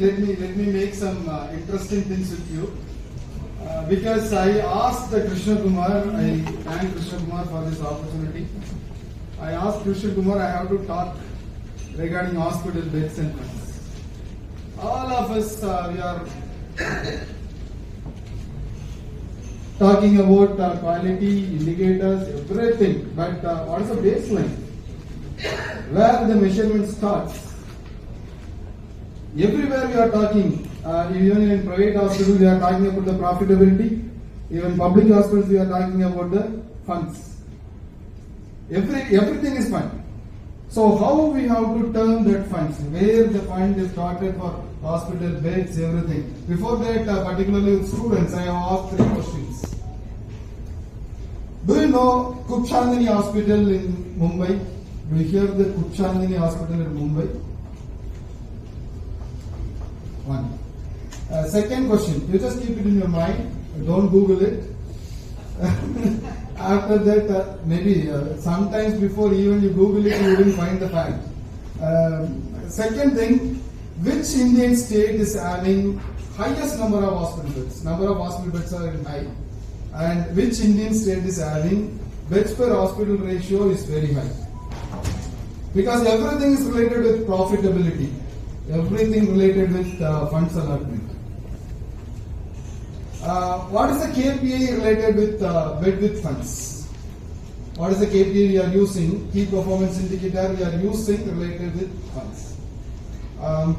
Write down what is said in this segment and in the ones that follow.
Let me let me make some uh, interesting things with you. Uh, because I asked the Krishna Kumar, I thank Krishna Kumar for this opportunity. I asked Krishna Kumar, I have to talk regarding hospital beds and. All of us, uh, we are talking about uh, quality indicators, everything. But uh, what is the baseline? Where the measurement starts? Everywhere we are talking, uh, even in private hospitals, we are talking about the profitability. Even public hospitals, we are talking about the funds. Every everything is fund. So how we have to turn that funds? Where the fund is started for hospital beds, everything. Before that, uh, particularly with students, I have asked three questions. Do you know Kuchandini Hospital in Mumbai? Do you hear the Kuchandini Hospital in Mumbai? One. Uh, second question, you just keep it in your mind, don't Google it. After that, uh, maybe uh, sometimes before even you Google it, you will find the fact. Um, second thing, which Indian state is having highest number of hospital beds? Number of hospital beds are in high. And which Indian state is having beds per hospital ratio is very high? Because everything is related with profitability, everything related with uh, funds allotment. Uh, what is the KPI related with uh, bed with funds? What is the KPI we are using? Key performance indicator we are using related with funds. Um,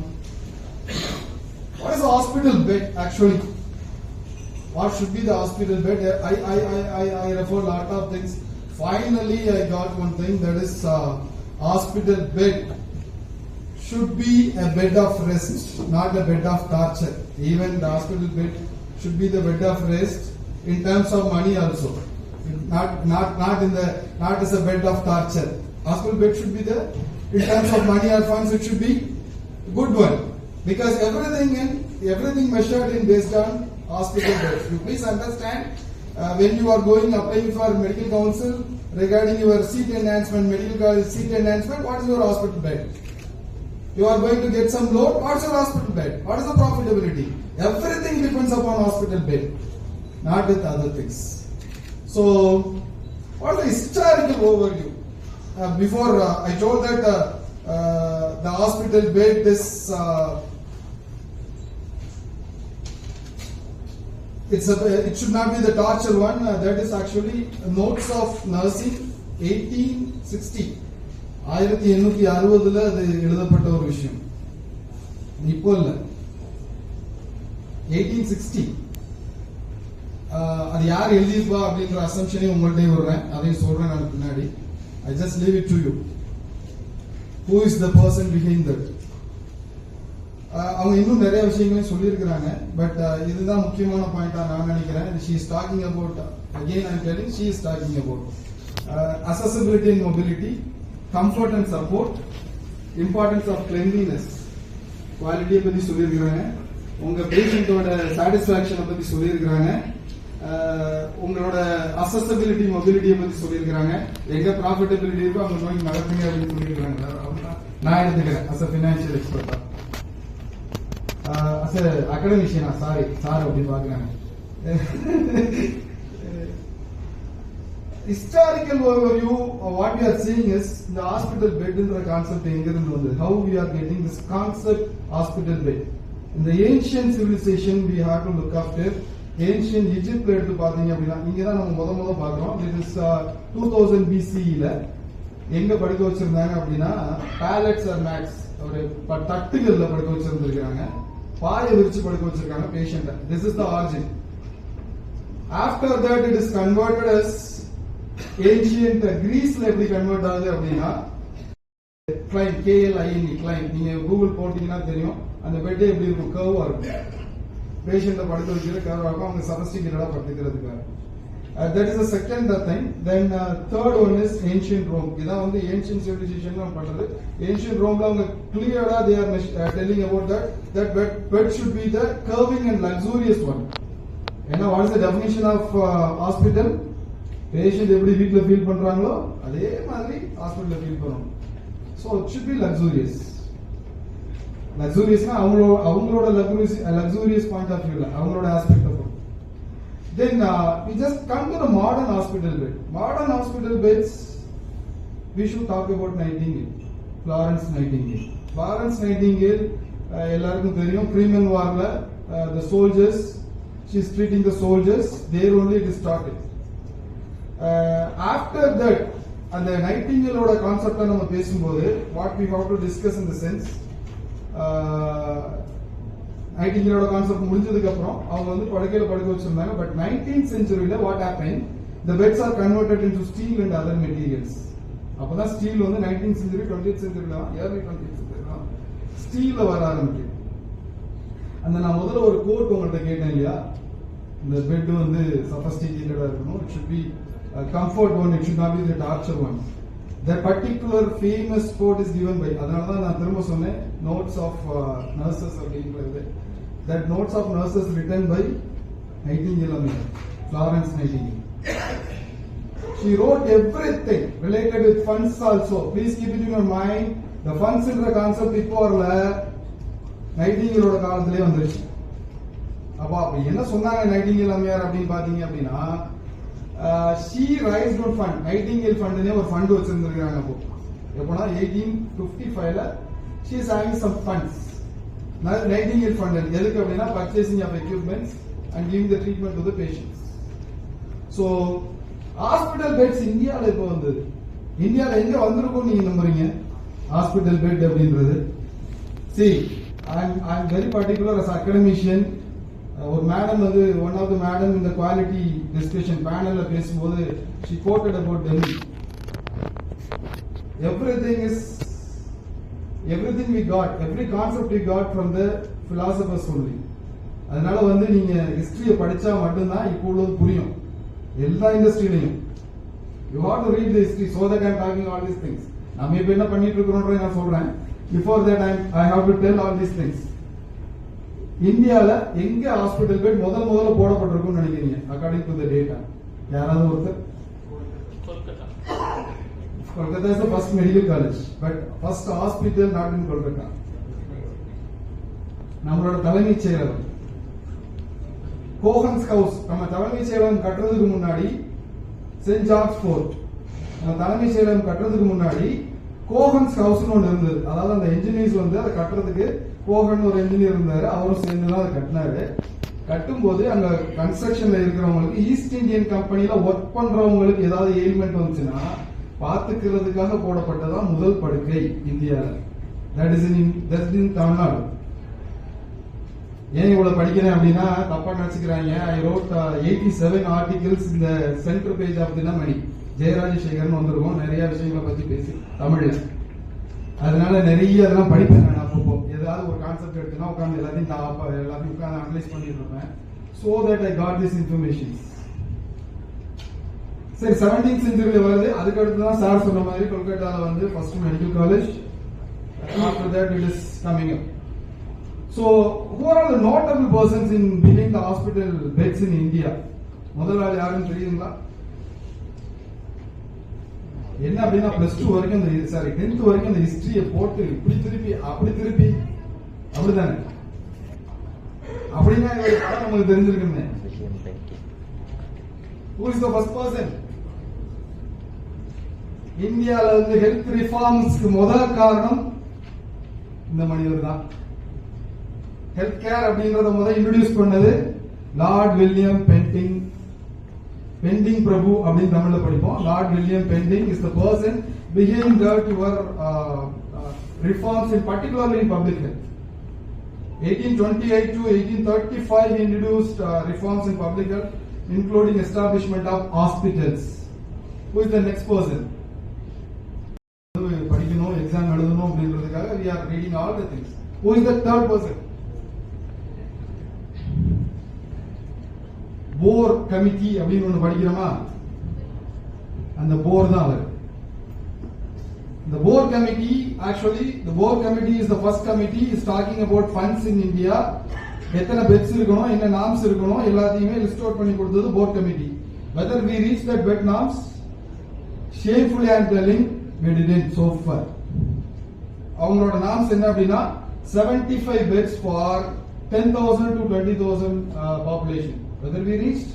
what is the hospital bed actually? What should be the hospital bed? I, I, I, I, I refer a lot of things. Finally, I got one thing that is uh, hospital bed should be a bed of rest, not a bed of torture. Even the hospital bed should be the bed of rest in terms of money also. Not, not, not in the, not as a bed of torture. Hospital bed should be the, in terms of money or funds, it should be good one. Because everything in, everything measured in based on hospital beds. You please understand, uh, when you are going applying for medical council regarding your seat enhancement, medical seat enhancement, what is your hospital bed? You are going to get some loan, what's your hospital bed? What is the profitability? Everything depends upon hospital bed, not with other things. So, what is the historical overview? Uh, before uh, I told that uh, uh, the hospital bed is uh, it's a, it should not be the torture one. Uh, that is actually notes of nursing 1860. ஆயிரத்தி எண்ணூத்தி அறுபதுல அது எழுதப்பட்ட ஒரு விஷயம். இப்போ இல்ல. Eighteen sixty அது யார் எழுதியிருப்பா அப்படின்ற அசம்ஷனையும் உங்கள்கிட்ட விடுறேன். அதையும் சொல்றேன் நான் பின்னாடி. I just leave it to you who is the person behind that அவங்க இன்னும் நிறைய விஷயங்களையும் சொல்லியிருக்கிறாங்க. பட் இதுதான் முக்கியமான பாயிண்டா நான் நினைக்கிறேன். She is talking about again I telling she is talking about accessibility and mobility comfort and support importance of cleanliness குவாலிட்டியை பத்தி சொல்லியிருக்கிறாங்க. உங்க பேஷண்டோட சாட்டிஸ்பாக்சனை பத்தி சொல்லியிருக்கிறாங்க. உங்களோட அசசபிலிட்டி மொபிலிட்டியை பத்தி சொல்லியிருக்கிறாங்க. எங்க ப்ராஃபிட்டபிலிட்டி இருக்கோ அவங்க நோய் நகர்த்துங்க அப்படின்னு சொல்லியிருக்கிறாங்க. நான் எடுத்துக்கிறேன். As a financial expert as a அகடமிஷியனா sorry sir அப்படி பாக்குறாங்க historical overview what you are seeing is இந்த ஹாஸ்பிட்டல் பெட்ன்ற கான்செப்ட் எங்கிருந்து வந்தது? How we are getting this concept hospital bed இந்த ancient civilization civilization we have look look after ancient Egypt எடுத்து பாத்தீங்க அப்படின்னா இங்க தான் நம்ம முத முத பாக்குறோம் இட் இஸ் டூ தௌசண்ட் பிசிஇல எங்க படுக்க வச்சிருந்தாங்க அப்படின்னா பேலட்ஸ் ஆர் மேக்ஸ் ஒரு தட்டுகள்ல படுக்க வச்சிருந்திருக்காங்க பாய விரிச்சு படுக்க வச்சிருக்காங்க patient this is the origin after that it is converted as ancient கிரீஸ்ல எப்படி கன்வெர்ட் ஆகுது அப்படின்னா claim K L I N E claim நீங்க கூகுள் போட்டீங்கன்னா தெரியும் அந்த பெட் எப்படி இருக்கும்? கர்வா இருக்கும். பேஷண்ட படுக்க வைக்கிற கர்வா இருக்கும். அவங்க சபஸ்டிகேட்டடா படுத்துக்கிறதுக்காக that is second thing then third one is ancient Rome இதான் வந்து ஏன்ஷியன் சிவிலைசேஷன் பண்றது. ஏன்ஷியன் ரோம்ல அவங்க கிளியரா they are telling about that that bed bed should be the curving and luxurious one ஏன்னா what is the definition of hospital patient எப்படி வீட்டில் feel பண்ணுறாங்களோ அதே மாதிரி ஹாஸ்பிட்டலில் ஃபீல் பண்ணணும் so it should be luxurious லக்ஸூரியஸ்னா அவங்களோட அவங்களோட லக்ஸூரியஸ் லக்ஸூரியஸ் பாயிண்ட் ஆஃப் வியூவில் அவங்களோட aspect of then we just come to modern hospital bed modern hospital beds we should talk about Nightingale Florence Nightingale Florence Nightingale எல்லாருக்கும் தெரியும் Crimean வாரில் the soldiers she is treating the soldiers there only it is started after that அந்த நைட்டிங்கலோட கான்செப்டை நம்ம பேசும்போது what we have to discuss in the sense நைட்டிங்கலோட concept முடிஞ்சதுக்கு அப்புறம் அவங்க வந்து படுக்கையில படுக்க வச்சிருந்தாங்க. But nineteen செஞ்சுரியில what happen the beds are converted into steel and other materials அப்பதான் ஸ்டீல் வந்து நைன்டீன் செஞ்சுரி டுவெண்ட்டி செஞ்சுரியில ஏர்லி டுவெண்ட்டி செஞ்சுரியில ஸ்டீல்ல வர ஆரம்பிக்கும் அந்த நான் முதல்ல ஒரு கோட் உங்கள்கிட்ட கேட்டேன் இல்லையா? இந்த பெட் வந்து சஃபஸ்டிகேட்டடா இருக்கணும். It should be comfort one it should not be the torture one the particular famous quote is given by அதனால தான் நான் திரும்ப சொன்னேன் நோட்ஸ் ஆஃப் நர்சஸ் அப்படின்றது that notes of nurses written by Nightingale Amir Florence Nightingale She wrote everything related with funds also. Please keep it in your mind. The funds என்ற concept இப்போ வரல. நைட்டிங்கலோட காலத்திலே வந்துருச்சு. அப்போ அப்ப என்ன சொன்னாங்க நைட்டிங்கல் அம்மையார் அப்படின்னு பாத்தீங்க அப்படின்னா she raise down fund Nightingale ஃபண்ட்னே ஒரு ஃபண்ட் வச்சிருந்துருக்காங்க அப்போ. எப்போனா எயிட்டீன் ஃபிஃப்டி ஃபைவ்ல she is having some funds Nightingale fund எதுக்கு அப்படின்னா purchasing of equipments and giving the treatment to the patients so hospital beds இந்தியாவில் இப்போ வந்தது? இந்தியாவில் எங்க வந்திருக்கும் நீங்க நம்புறீங்க? ஹாஸ்பிட்டல் பெட் அப்படின்றது. See I I very particular as academician ஒரு மேடம் வந்து ஒன் ஆஃப் த மேடம் இந்த குவாலிட்டி டிஸ்கஷன் பேனல்ல பேசும்போது she quoted about Delhi every thing is every thing we got every concept we got from the philosophers only அதனால வந்து நீங்க ஹிஸ்டரியை படிச்சா மட்டும்தான் இப்போ உள்ளது புரியும். எல்லா இண்டஸ்ட்ரியிலையும் you had to read the history so that I'm talking all these things நம்ம இப்போ என்ன பண்ணிட்டு இருக்கிறோன்ற நான் சொல்றேன். Before that I I have to tell all these things இந்தியால எங்க ஹாஸ்பிட்டல் பெட் முதல் முதல்ல போடப்பட்டிருக்கும்னு நினைக்கிறீங்க? அக்கார்டிங் டு த டேட்டா யாராவது ஒருத்தர்? is the first medical college, but first hospital not in Kolkata. நம்மளோட தலைமைச் செயலகம் கோஹன்ஸ் ஹவுஸ் நம்ம தலைமைச் செயலகம் கட்டுறதுக்கு முன்னாடி சென்ட் ஜார்ஜ் ஃபோர்ட் நம்ம தலைமைச் செயலகம் கட்டுறதுக்கு முன்னாடி கோஹன்ஸ் ஹவுஸ்னு ஒன்று இருந்தது. அதாவது அந்த இன்ஜினியர்ஸ் வந்து அதை கட்டுறதுக்கு போகன்னு ஒரு இன்ஜினியர் இருந்தாரு. அவரும் சேர்ந்து தான் அதை கட்டினாரு. கட்டும்போது அங்க கன்ஸ்ட்ரக்ஷன்ல இருக்கிறவங்களுக்கு ஈஸ்ட் இந்தியன் கம்பெனில ஒர்க் பண்றவங்களுக்கு ஏதாவது எயில்மெண்ட் வந்துச்சுன்னா பாத்துக்கிறதுக்காக போடப்பட்டதான் முதல் படுக்கை India that is in that in Tamil Nadu ஏன் இவ்வளவு படிக்கிறேன் அப்படின்னா தப்பா நினைச்சுக்கிறாங்க. I wrote eighty seven articles இந்த சென்டர் பேஜ் ஆஃப் தினமணி ஜெயராஜசேகர்னு வந்திருக்கோம். நிறைய விஷயங்களை பத்தி பேசி தமிழ்ல. அதனால நிறைய அதெல்லாம் படிப்பேன் நான் அப்பப்போ. ஏதாவது ஒரு கான்செப்ட் எடுத்துனா உட்காந்து எல்லாத்தையும் டாப் எல்லாத்தையும் உட்காந்து அனலைஸ் பண்ணிட்டு இருப்பேன். So that I got this information சரி செவன்டீன் செஞ்சுரியில வருது. அதுக்கு அடுத்து தான் சார் சொன்ன மாதிரி கொல்கட்டாவில் வந்து first medical college after that it is coming up so who are are the notable persons in building the hospital beds in India முதல் ஆள் யாருன்னு தெரியுங்களா? என்ன அப்படின்னா பிளஸ் டூ வரைக்கும் அந்த சாரி டென்த் வரைக்கும் அந்த ஹிஸ்டரியை போட்டு இப்படி திருப்பி அப்படி திருப்பி அப்படிதானே அப்படின்னா இவரு படம் நமக்கு தெரிஞ்சிருக்குமே. இந்தியால வந்து ஹெல்த் ரிஃபார்ம்ஸ்க்கு முதல் காரணம் இந்த மனிதர் தான். ஹெல்த் கேர் அப்படின்றத முதல் இன்ட்ரடியூஸ் பண்ணது லார்ட் வில்லியம் பென்டிங் பெண்டிங் பிரபு அப்படின்னு தமிழ்ல படிப்போம். Lord William Bentinck is the person behind that your reforms in particularly in public health 1828 to 1835 he introduced uh, reforms in public health including establishment of hospitals who is the next person படிக்கணும் exam எழுதணும் அப்படின்றதுக்காக we are reading all the things who is the third person bore committee அப்படின்னு ஒண்ணு படிக்கிறோமா அந்த போர் தான் அவர் The board committee, actually, the board committee is the first committee, is talking about funds in India. எத்தனை beds இருக்கணும் என்ன norms இருக்கணும் எல்லாத்தையுமே list out பண்ணி கொடுத்தது board committee whether we reach that bed norms shamefully and telling we didn't so far அவங்களோட norms என்ன அப்படின்னா seventy five beds for ten thousand to twenty thousand population whether we reach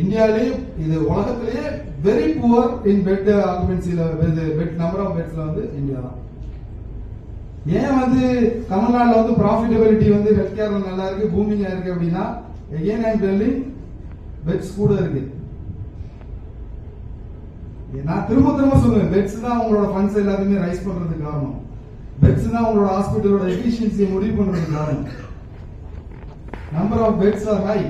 இந்தியாவிலேயே இது உலகத்திலேயே very poor in bed ஆக்குபென்சில bed number of பெட்ஸ்ல வந்து India தான். ஏன் வந்து தமிழ்நாட்டில் வந்து ப்ராஃபிட்டபிலிட்டி வந்து ஹெல்த் கேர்ல நல்லா இருக்கு பூமிங்க இருக்கு அப்படின்னா எகெயின் ஐம் டெல்லிங் பெட்ஸ் கூட இருக்கு. நான் திரும்ப திரும்ப சொல்லுவேன் பெட்ஸ் தான் உங்களோட ஃபண்ட்ஸ் எல்லாத்தையுமே ரைஸ் பண்றதுக்கு காரணம். பெட்ஸ் தான் உங்களோட ஹாஸ்பிட்டலோட எஃபிஷியன்சியை முடிவு பண்றதுக்கு காரணம். Number of beds are high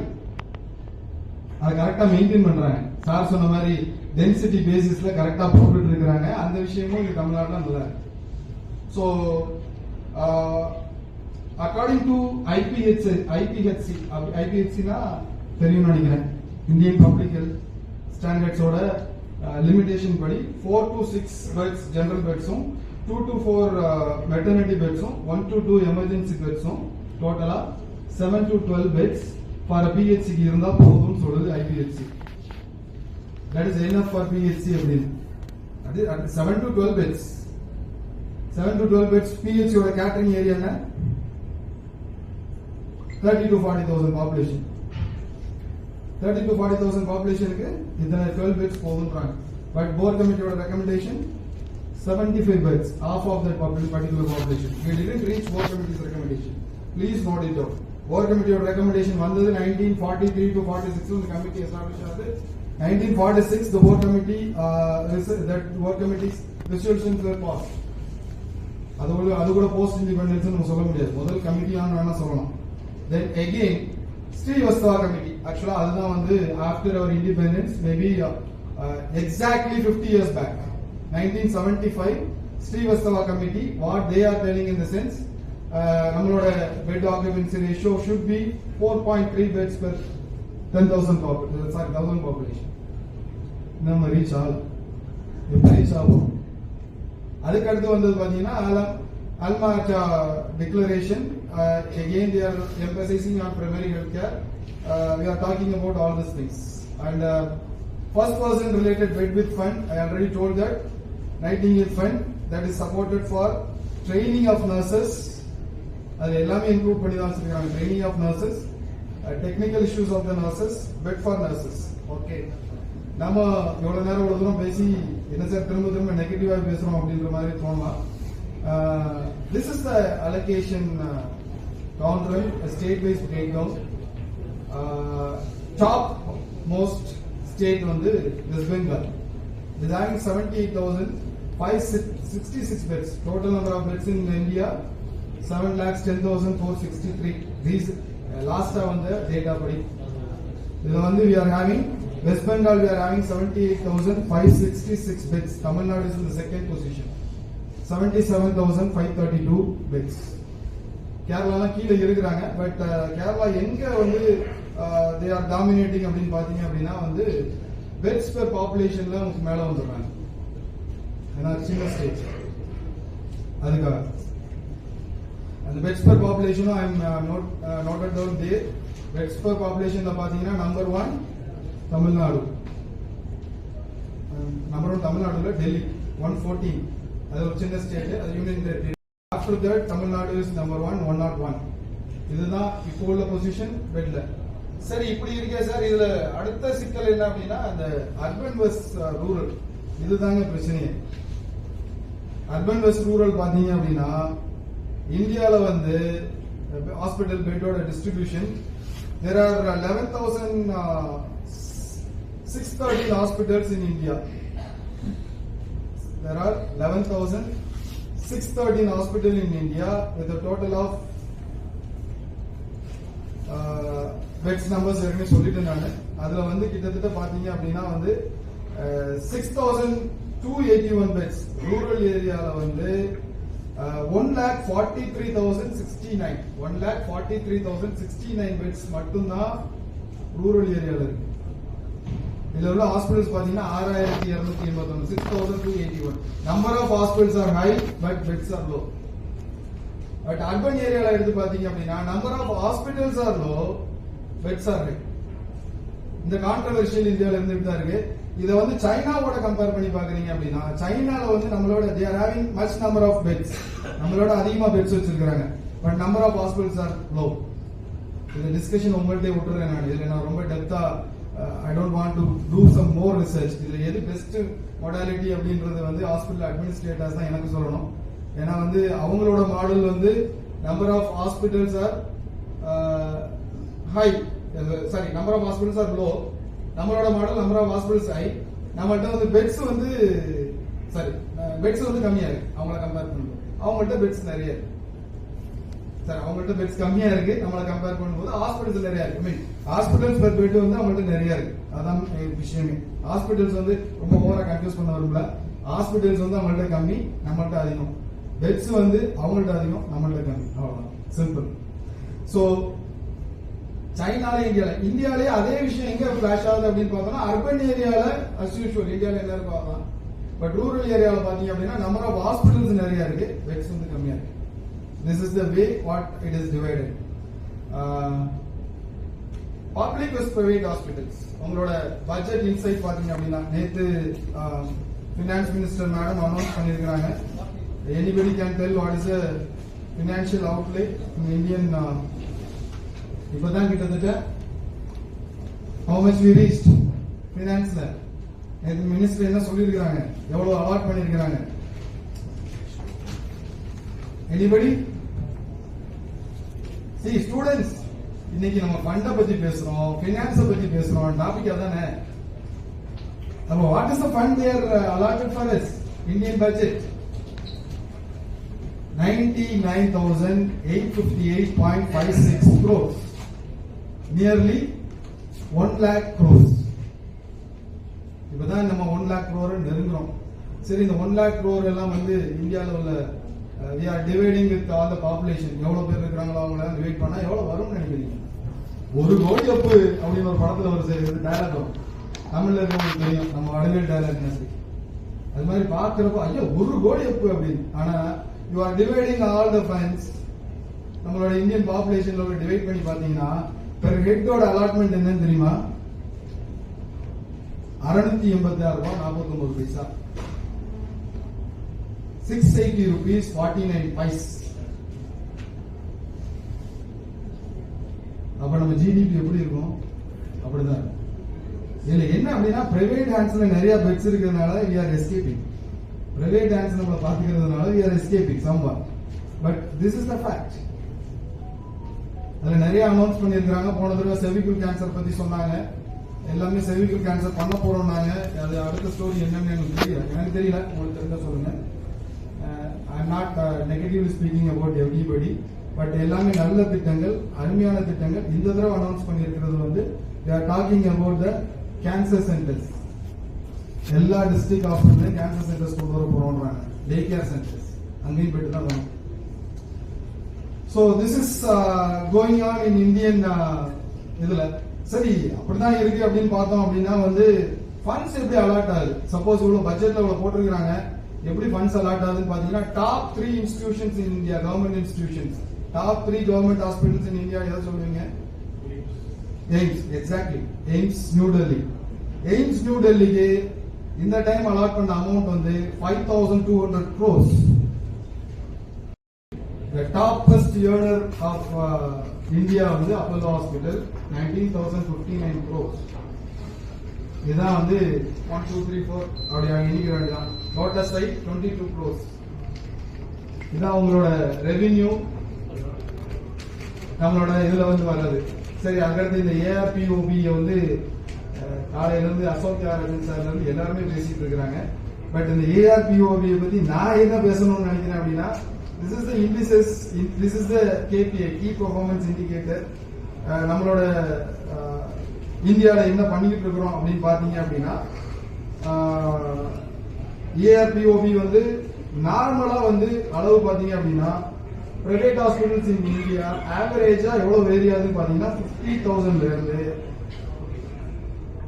அதை கரெக்டா மெயின்டைன் பண்றாங்க. சார் சொன்ன மாதிரி டென்சிட்டி பேசிஸ்ல கரெக்டா போட்டுட்டு இருக்காங்க அந்த விஷயமும் இங்க தமிழ்நாட்டுல நல்லா இருக்கு. So according to IPH IPHC ஐபிஹெச்சினா தெரியும் நினைக்கிறேன். இந்தியன் பப்ளிக் ஹெல்த் ஸ்டாண்டர்ட்ஸோட லிமிடேஷன் படி four to six beds general பெட்ஸும் two to four maternity பெட்ஸும் ஒன் டு டூ எமர்ஜென்சி பெட்ஸும் டோட்டலா seven to twelve beds for பிஹெச்சிக்கு இருந்தால் போதும்னு சொல்லுது ஐபிஹெச்சி தட் இஸ் என்ன ஃபார் பிஹெச்சி அப்படின்னு. அது seven to twelve beds seven to twelve beds பிஹெச்சியோட catering area என்ன? Thirty to forty thousand population thirty to forty thousand பாப்புலேஷனுக்கு இத்தனை டுவெல் பெட்ஸ் போதுன்றாங்க but Bhore கமிட்டியோட recommendation seventy five beds of of that particular population we didn't reach board committee's recommendation. Please note it down core கமிட்டியோட recommendation வந்தது 1943 to 46 இந்த committee establish ஆனது. 1946 the board committee uh, res- that board committee's resolutions were pass அது கூட அது கூட post independence நம்ம சொல்ல முடியாது. முதல் கமிட்டியான்னு வேணா சொல்லலாம். தென் எகெயின் ஸ்ரீவஸ்தவா கமிட்டி ஆக்சுவலா அதுதான் வந்து after our independence maybe exactly fifty years back nineteen seventy five Srivastava committee what they are telling in the sense நம்மளோட bed occupancy ratio should be four point three beds per ten thousand sorry thousand population நம்ம reach ஆகலாம் எப்போ reach ஆகும் அதுக்கு அடுத்து வந்தது பாத்தீங்கன்னா அலம் Alma Ata declaration again they are emphasizing on primary health care uh, we are talking about all these things and uh, first person related bed with fund i already told that nightingale fund that is supported for training of nurses அது எல்லாமே improve பண்ணி தான் வச்சிருக்காங்க. Training of nurses technical issues of the nurses bed for nurses okay நம்ம இவ்வளவு நேரம் இவ்வளவு தூரம் பேசி என்ன சார் திரும்ப திரும்ப நெகட்டிவா பேசுறோம் அப்படின்ற மாதிரி தோணலாம் this is the allocation counter state wise break down top most state வந்து West Bengal seventy eight thousand five sixty six beds total number of beds in India seven lakhs ten thousand four sixty three these லாஸ்டா வந்த data படி இதுல வந்து we are having West Bengal we are having seventy eight thousand five sixty six beds Tamil Nadu is இந்த second position seventy seven thousand five thirty two beds கேரளாலாம் கீழே இருக்கிறாங்க but Kerala எங்க வந்து தே ஆர் டாமினேட்டிங் அப்படின்னு பாத்தீங்க அப்படின்னா வந்து pets per பாப்புலேஷன்ல உங்களுக்கு மேல வந்துடுறாங்க. ஏன்னா சின்ன ஸ்டேட் அதுக்காக. அந்த beds per பாப்புலேஷனும் I am not noted down they beds per பாப்புலேஷனில் பாத்தீங்கன்னா number one Tamil Nadu number one தமிழ்நாடுல டெல்லி ஒன் ஃபோர்டீன் அது ஒரு சின்ன ஸ்டேட் அது union after that Tamil Nadu is number one one not one இதுதான் இப்போ உள்ள பொசிஷன் பெட்ல சரி இப்படி இருக்கே சார் இதுல அடுத்த சிக்கல் என்ன அப்படின்னா அந்த அர்பன் பஸ் ரூரல் இதுதாங்க பிரச்சனையே. அர்பன் பஸ் ரூரல் பாத்தீங்க அப்படின்னா இந்தியாவில் வந்து hospital பெட்டோட distribution there are eleven thousand six thirteen hospitals in India there are 11,613 hospitals in India with a total of beds numbers ஏற்கனவே சொல்லிட்டேன் நான். அதுல வந்து கிட்டத்தட்ட பாத்தீங்க அப்படின்னா வந்து six thousand two eighty one beds rural ஏரியால வந்து one lakh forty three thousand sixty nine one lakh forty three thousand sixty nine beds மட்டும்தான் ரூரல் ஏரியாவில் இருக்கு. இதுல உள்ள ஹாஸ்பிட்டல்ஸ் பாத்தீங்கன்னா ஆறாயிரத்தி இருநூத்தி எண்பத்தி ஒன்று six thousand two eighty one number of hospitals are high but beds are low but urban ஏரியால எடுத்து பாத்தீங்க அப்படின்னா number of hospitals are low beds are high இந்த கான்ட்ரவர்ஷியல் இந்தியால இருந்துட்டு தான் இருக்கு. இதை வந்து சைனாவோட கம்பேர் பண்ணி பாக்குறீங்க அப்படின்னா சைனால வந்து நம்மளோட there having much number of beds நம்மளோட அதிகமா பெட்ஸ் வச்சிருக்காங்க but number of hospitals are low இந்த டிஸ்கஷன் உங்கள்கிட்ட விட்டுறேன் நான். இதுல நான் ரொம்ப டெப்தா I don't want to do some more research இதுல எது பெஸ்ட் மொடாலிட்டி அப்படின்றது வந்து ஹாஸ்பிட்டல் அட்மினிஸ்ட்ரேட்டர்ஸ் தான் எனக்கு சொல்லணும். ஏன்னா வந்து அவங்களோட மாடல் வந்து number of hospitals are high sorry number of hospitals are low நம்மளோட மாடல் நம்பர் ஆஃப் ஹாஸ்பிட்டல்ஸ் ஆகி நம்மகிட்ட வந்து பெட்ஸ் வந்து சாரி பெட்ஸ் வந்து கம்மியா இருக்கு. அவங்கள கம்பேர் பண்ணும்போது. அவங்கள்ட்ட பெட்ஸ் நிறைய இருக்கு. சார் அவங்கள்ட்ட பெட்ஸ் கம்மியா இருக்கு. நம்மளை கம்பேர் பண்ணும்போது ஹாஸ்பிட்டல்ஸ் நிறைய இருக்கு. மீன் ஹாஸ்பிட்டல்ஸ் பெர் பெட் வந்து அவங்கள்ட்ட நிறைய இருக்கு. அதான் விஷயமே. ஹாஸ்பிட்டல்ஸ் வந்து ரொம்ப ஓவரா கன்ஃபியூஸ் பண்ண வரும்ல. ஹாஸ்பிட்டல்ஸ் வந்து அவங்கள்ட்ட கம்மி நம்மள்ட்ட அதிகம். பெட்ஸ் வந்து அவங்கள்ட்ட அதிகம் நம்மள்ட்ட கம்மி. அவ்வளவுதான். சிம்பிள் சோ சைனால இந்தியால. இந்தியாலே அதே விஷயம் எங்க ஃபிளாஷ் ஆகுது அப்படின்னு பார்த்தோம்னா அர்பன் ஏரியால அஸ் யூஷுவல் இந்தியால எல்லாரும் பார்க்கலாம். பட் ரூரல் ஏரியால பாத்தீங்க அப்படின்னா நம்பர் ஆஃப் ஹாஸ்பிட்டல்ஸ் நிறைய இருக்கு. பெட்ஸ் வந்து கம்மியா இருக்கு. This is the way what it is divided public versus private hospitals உங்களோட பட்ஜெட் இன்சைட் பாத்தீங்க அப்படின்னா நேத்து ஃபினான்ஸ் மினிஸ்டர் மேடம் அனௌன்ஸ் பண்ணியிருக்கிறாங்க. Anybody can tell what is financial outlay Indian இப்பதான் கிட்டத்தட்ட how much we reached? ஃபினான்ஸ்ல நேத்து மினிஸ்டர் என்ன சொல்லியிருக்கிறாங்க? எவ்வளவு அவார்ட் பண்ணிருக்காங்க எனிபடி சி ஸ்டூடெண்ட்ஸ் இன்னைக்கு நம்ம ஃபண்ட பத்தி பேசுறோம் ஃபினான்ஸ பத்தி பேசுறோம் டாபிக் அதானே? அப்போ what is the fund there allotted for as Indian budget 99,858.56 crores. Nearly one lakh crores இப்பதான் நம்ம ஒன் லேக் crore நெருங்குறோம். சரி இந்த ஒன் லேக் க்ரோர் எல்லாம் வந்து இந்தியாவில் உள்ள we are dividing with all the population எவ்வளவு பேர் இருக்கிறாங்களோ அவங்கள டிவைட் பண்ணா எவ்வளவு வரும்னு நினைக்கிறீங்க? ஒரு கோடி அப்பு அப்படின்னு ஒரு படத்துல ஒரு சரி டயலாக் வரும். தமிழ்ல இருக்கவங்களுக்கு தெரியும் நம்ம வடவேல் டயலாக் அது மாதிரி பாக்குறப்ப ஐயோ ஒரு கோடி அப்பு அப்படின்னு. ஆனா you are dividing all the finance நம்மளோட இந்தியன் பாப்புலேஷன்ல டிவைட் பண்ணி பாத்தீங்கன்னா பெர் ஹெட்டோட அலாட்மெண்ட் என்னன்னு தெரியுமா? அறுநூத்தி எண்பத்தி ஆறு ரூபாய் நாற்பத்தி ஒன்பது பைசா. Six eighty rupees forty nine paise அப்ப நம்ம ஜிடிபி எப்படி இருக்கும்? அப்படிதான் இல்ல இதுல என்ன அப்படின்னா பிரைவேட் ஹேண்ட்ஸ்ல நிறைய பெட்ஸ் இருக்கிறதுனால we are escaping private hands நம்ம பாத்துக்கிறதுனால we are escaping Samba. But this is the fact அதுல நிறைய அனௌன்ஸ் பண்ணிருக்காங்க போன தடவை செவிக்குள் கேன்சர் பத்தி சொன்னாங்க. எல்லாமே செவிக்குள் கேன்சர் பண்ண போறோம்னாங்க. அது அடுத்த ஸ்டோரி என்னன்னு எனக்கு தெரியல. எனக்கு தெரியல. உங்களுக்கு தெரிஞ்ச சொல்லுங்க. I am not negative speaking about everybody but எல்லாமே நல்ல திட்டங்கள் அருமையான திட்டங்கள். இந்த தடவை அனௌன்ஸ் பண்ணியிருக்கிறது வந்து they talking about the cancer centres எல்லா டிஸ்ட்ரிக்ட் ஹாஸ்பிட்டலையும் கேன்சர் சென்டர்ஸ் கொண்டு வர போறோம்ன்றாங்க. டே கேர் சென்டர்ஸ் அங்கேயும் போயிட்டு தான் வரும். So this is going on in Indian இதுல. சரி அப்படிதான் இருக்கு அப்படின்னு பார்த்தோம் அப்படின்னா வந்து ஃபண்ட்ஸ் எப்படி அலாட் ஆகுது? சப்போஸ் இவ்வளவு பட்ஜெட்ல இவ்வளவு போட்டிருக்காங்க எப்படி ஃபண்ட்ஸ் அலாட் ஆகுதுன்னு பாத்தீங்கன்னா top three institutions in India government institutions top three government hospitals in India எதை சொல்லுவீங்க AIIMS exactly AIIMS new Delhi AIIMS new டெல்லிக்கு இந்த டைம் அலாட் பண்ண அமௌண்ட் வந்து five thousand two hundred crores The topest earner of uh, வந்து Apollo hospital nineteen thousand fifty nine crores இதுதான் வந்து one two three four அப்படி எண்ணிக்க வேண்டியதான் Lotus Eye twenty two crores இதுதான் உங்களோட ரெவின்யூ நம்மளோட இதுல வந்து வர்றது. சரி அங்கிருந்து இந்த ஏஆர்பிஓபியை வந்து காலையிலேருந்து காலையில இருந்து அசோக் அரவிந்த் சார்ல இருந்து எல்லாருமே பேசிட்டு இருக்கிறாங்க. பட் இந்த ஏஆர்பிஓபியை பத்தி நான் என்ன பேசணும்னு நினைக்கிறேன் அப்படின்னா this is the indices this is the KPI key performance indicator நம்மளோட uh, இந்தியாவில் என்ன பண்ணிக்கிட்டு இருக்கிறோம் அப்படின்னு பார்த்தீங்க அப்படின்னா uh, ஏஆர்பிஓபி வந்து நார்மலா வந்து அளவு பார்த்தீங்க அப்படின்னா பிரைவேட் ஹாஸ்பிட்டல்ஸ் இன் இந்தியா ஆவரேஜா எவ்வளவு வேரி பார்த்தீங்கன்னா ஃபிஃப்டி பிப்டி தௌசண்ட்ல இருந்து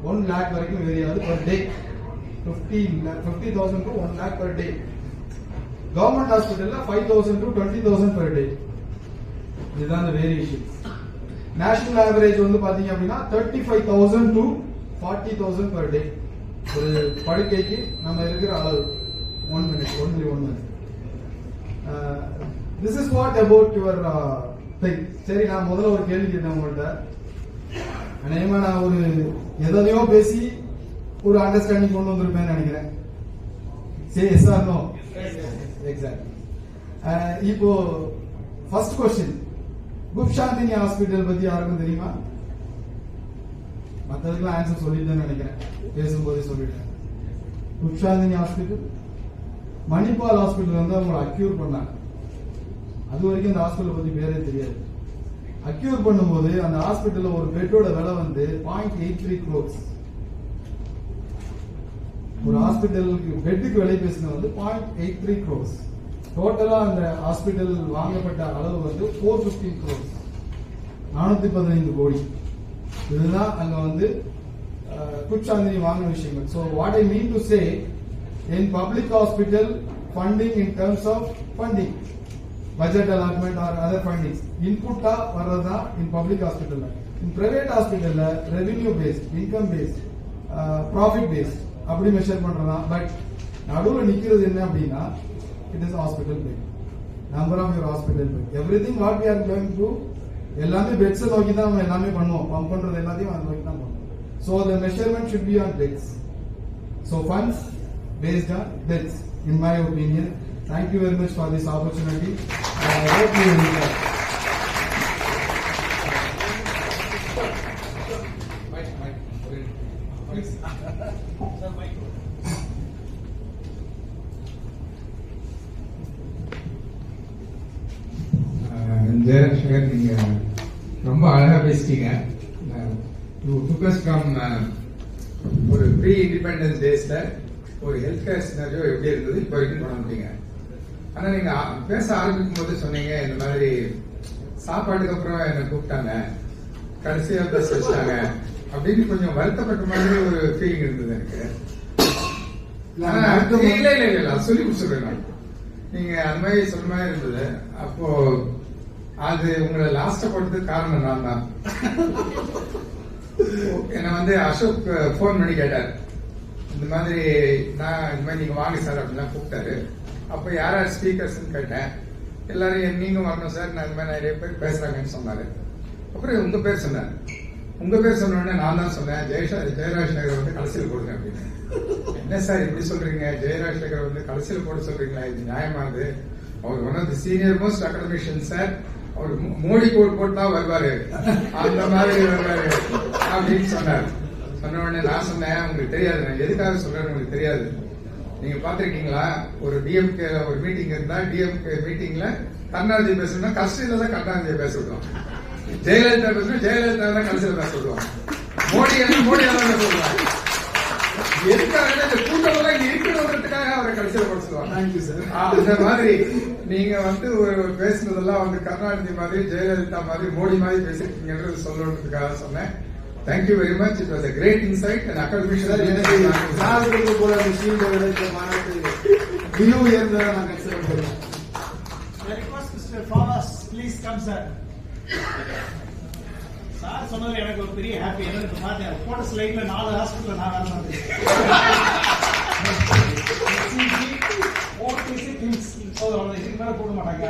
ஒன் லேக் வரைக்கும் வேரியாது per day fifty fifty thousand to one lakh per day government ஹாஸ்பிட்டல்ல five thousand to twenty thousand per day இதுதான் இந்த வேரியேஷன் நேஷனல் ஆவரேஜ் வந்து பாத்தீங்க அப்படின்னா thirty five thousand to forty thousand per day ஒரு படுக்கைக்கு நம்ம இருக்கிற அளவு. One minute only one minute this is what about your thing சரி நான் முதல்ல ஒரு கேள்வி கேட்டேன் உங்கள்கிட்ட அநேகமா நான் ஒரு எதையோ பேசி ஒரு அண்டர்ஸ்டாண்டிங் கொண்டு வந்திருப்பேன்னு நினைக்கிறேன். சரி எஸ் ஆர் நோ எக்ஸாக்ட் இப்போ ஃபர்ஸ்ட் கொஸ்டின் குப்சாந்தினி ஹாஸ்பிட்டல் பத்தி யாருக்கும் தெரியுமா? மற்றதுக்கெல்லாம் ஆன்சர் சொல்லிட்டேன்னு நினைக்கிறேன். பேசும்போதே சொல்லிட்டேன். குப்சாந்தினி ஹாஸ்பிட்டல் மணிப்பால் ஹாஸ்பிட்டல் வந்து அவங்களை அக்யூர் பண்ணாங்க. அது வரைக்கும் அந்த ஹாஸ்பிட்டல் பத்தி பேரே தெரியாது. அக்யூர் பண்ணும்போது அந்த ஹாஸ்பிட்டல்ல ஒரு பெட்டோட விலை வந்து பாயிண்ட் எயிட் த்ரீ க்ரோர்ஸ் ஒரு ஹாஸ்பிட்டலுக்கு பெட்டுக்கு விலை பேசினது வந்து பாயிண்ட் எயிட் த்ரீ க்ரோஸ் டோட்டலா அந்த ஹாஸ்பிட்டல் வாங்கப்பட்ட அளவு வந்து ஃபோர் பிப்டீன் க்ரோஸ் நானூத்தி பதினைந்து கோடி. இதுதான் அங்க வந்து குச்சாந்தினி வாங்கின விஷயங்கள். So what I mean to say in public hospital funding in terms of funding budget allotment or other fundings இன்புட்டா வர்றதுதான் இன் பப்ளிக் ஹாஸ்பிட்டல்ல இன் பிரைவேட் ஹாஸ்பிட்டல்ல revenue based income based profit based அப்படி மெஷர் பண்றதா பட் நடுவில் நிக்கிறது என்ன அப்படின்னா it is hospital bed number of your hospital bed everything what we are going to எல்லாமே பெட்ஸ் நோக்கி தான் நம்ம எல்லாமே பண்ணுவோம் பம்ப் பண்றது எல்லாத்தையும் அதை நோக்கி தான் பண்ணுவோம் so the measurement should be on beds so funds based on beds, in my opinion. Thank you very much for this opportunity. I hope you enjoy. Jayaraj நீங்க ரொம்ப அழகா பேசிட்டீங்க. ஃபோக்கஸ் ஃப்ரம் ஒரு ப்ரீ இண்டிபெண்டன்ஸ் டேஸ்ல ஒரு health care scenario எப்படி இருந்தது இப்போ வரைக்கும் பண்ண முடியுங்க ஆனா நீங்க பேச ஆரம்பிக்கும் போது சொன்னீங்க இந்த மாதிரி சாப்பாட்டுக்கு அப்புறம் என்ன கூப்பிட்டாங்க கடைசியா பேச வச்சிட்டாங்க. அப்படின்னு கொஞ்சம் வருத்தப்பட்ட மாதிரி ஒரு ஃபீலிங் இருந்தது எனக்கு. இல்ல, இல்ல இல்ல சொல்லி. நீங்க அந்த மாதிரி சொன்ன மாதிரி இருந்தது. அப்போ அது உங்களை லாஸ்ட போட்டதுக்கு காரணம் நான் தான். என்ன வந்து அசோக் ஃபோன் பண்ணி கேட்டார். இந்த மாதிரி நான் இந்த மாதிரி நீங்க வாங்க சார் அப்படிலாம் கூப்பிட்டாரு. அப்ப யார் யார் ஸ்பீக்கர்ஸ் கேட்டேன். எல்லாரும் நீங்க வரணும் சார். நான் இந்த மாதிரி நிறைய பேர் பேசுறாங்கன்னு சொன்னாரு. அப்புறம் உங்க பேர் சொன்னார். உங்க பேர் சொன்னோடனே நான் தான் சொன்னேன். ஜெயசா ஜெயராஜ் வந்து கடைசியில் போடுங்க அப்படின்னு. என்ன சார் இப்படி சொல்றீங்க? ஜெயராஜ்நகர் வந்து கடைசியில் போட சொல்றீங்களா? இது நியாயமானது. அவர் one of the senior most academician sir our Modi coat போட்டா வருவாரு. அந்த மாதிரி வருவாரு அப்படின்னு சொன்னார். சொன்ன உடனே நான் சொன்னேன் உங்களுக்கு தெரியாது. நான் எதுக்காக சொல்றேன்னு உங்களுக்கு தெரியாது. நீங்க பாத்திருக்கீங்களா ஒரு டிஎம்கே ஒரு மீட்டிங் இருந்தா டிஎம்கே மீட்டிங்ல கருணாநிதி பேசணும்னா கஷ்டத்துல தான் கருணாநிதியை பேச ஜெயலலிதா பேசணும் ஜெயலலிதா தான் கடைசியில பேச விடுவோம் மோடி மோடி பேச விடுவாங்க எதுக்காக இந்த கூட்டம் எல்லாம் இருக்கணுன்றதுக்காக அவரை கடைசியில போட சொல்லுவாங்க you, sir. அந்த மாதிரி நீங்க வந்து ஒரு பேசுனதெல்லாம் வந்து கருணாநிதி மாதிரி ஜெயலலிதா மாதிரி மோடி மாதிரி பேசிருக்கீங்கன்றது சொல்லணுன்றதுக்காக சொன்னேன் thank you very much it was a great insight and sir எனக்கு போல விஷயங்களை விட இந்த மாநாட்டு வியூ உயர்ந்ததை நான் கன்சிடர் பண்ணுறேன் I request Mr. Thomas, please come, sir. சொன்னது எனக்கு ஒரு பெரிய ஹாப்பி என்ன பார்த்தேன் போட்ட ஸ்லைட்ல நாலு ஹாஸ்பிட்டல் நான் வேலை பார்த்தேன் போட மாட்டாங்க